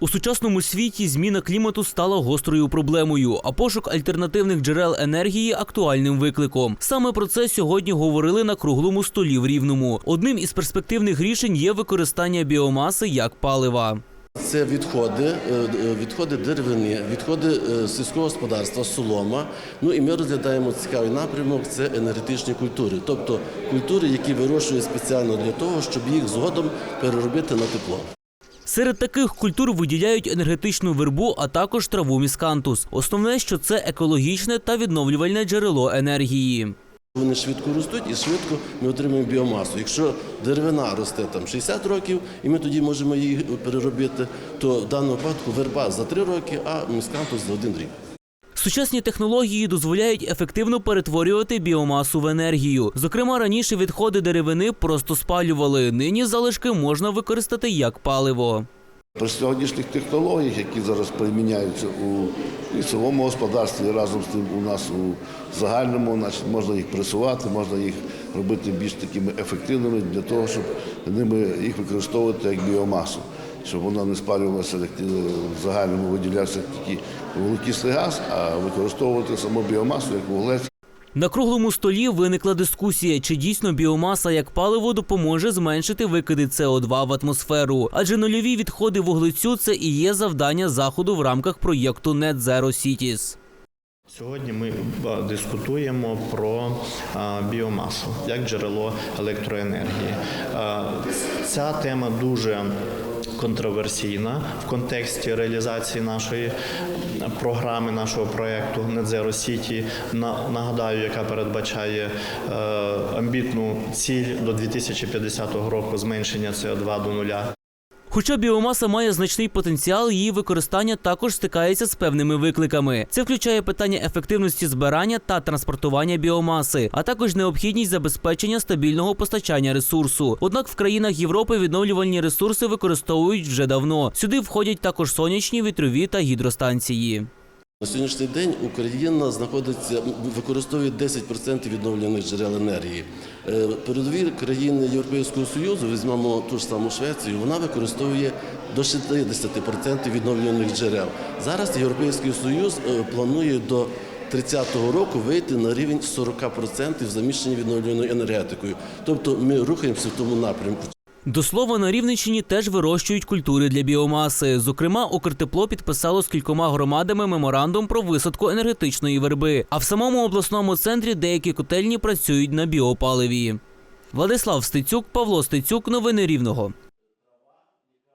У сучасному світі зміна клімату стала гострою проблемою, а пошук альтернативних джерел енергії актуальним викликом. Саме про це сьогодні говорили на круглому столі в Рівному. Одним із перспективних рішень є використання біомаси як палива. Це відходи, е, е, відходи деревини, відходи е, сільського господарства, солома. Ну і ми розглядаємо цікавий напрямок це енергетичні культури, тобто культури, які вирощують спеціально для того, щоб їх згодом переробити на тепло. Серед таких культур виділяють енергетичну вербу, а також траву міскантус. Основне, що це екологічне та відновлювальне джерело енергії. Вони швидко ростуть і швидко ми отримуємо біомасу. Якщо деревина росте там 60 років, і ми тоді можемо її переробити, то в даному випадку верба за 3 роки, а міскантус за один рік. Сучасні технології дозволяють ефективно перетворювати біомасу в енергію. Зокрема, раніше відходи деревини просто спалювали. Нині залишки можна використати як паливо. При сьогоднішніх технологіях, які зараз приміняються у лісовому господарстві, разом з тим у нас у загальному, значить, можна їх пресувати, можна їх робити більш такими ефективними для того, щоб ними їх використовувати як біомасу, щоб вона не спалювалася як в загальному виділявся тільки вуглекислий газ, а використовувати саму біомасу як вуглець. На круглому столі виникла дискусія, чи дійсно біомаса як паливо допоможе зменшити викиди СО2 в атмосферу. Адже нульові відходи вуглецю це і є завдання заходу в рамках проєкту Net Zero Cities. Сьогодні ми дискутуємо про біомасу як джерело електроенергії. Ця тема дуже контроверсійна в контексті реалізації нашої програми, нашого проєкту Net Сіті. На- Нагадаю, яка передбачає е, амбітну ціль до 2050 року зменшення СО2 до нуля. Хоча біомаса має значний потенціал, її використання також стикається з певними викликами. Це включає питання ефективності збирання та транспортування біомаси, а також необхідність забезпечення стабільного постачання ресурсу. Однак в країнах Європи відновлювальні ресурси використовують вже давно. Сюди входять також сонячні, вітрові та гідростанції. На сьогоднішній день Україна знаходиться використовує 10% відновлюваних джерел енергії. Е, Передові країни Європейського Союзу, візьмемо ту ж саму Швецію, вона використовує до 60% відновлюваних джерел. Зараз Європейський Союз е, планує до 30-го року вийти на рівень 40% заміщення відновлюваною енергетикою. Тобто ми рухаємося в тому напрямку. До слова, на Рівненщині теж вирощують культури для біомаси. Зокрема, Укртепло підписало з кількома громадами меморандум про висадку енергетичної верби. А в самому обласному центрі деякі котельні працюють на біопаливі. Владислав Стецюк, Павло Стецюк, новини Рівного.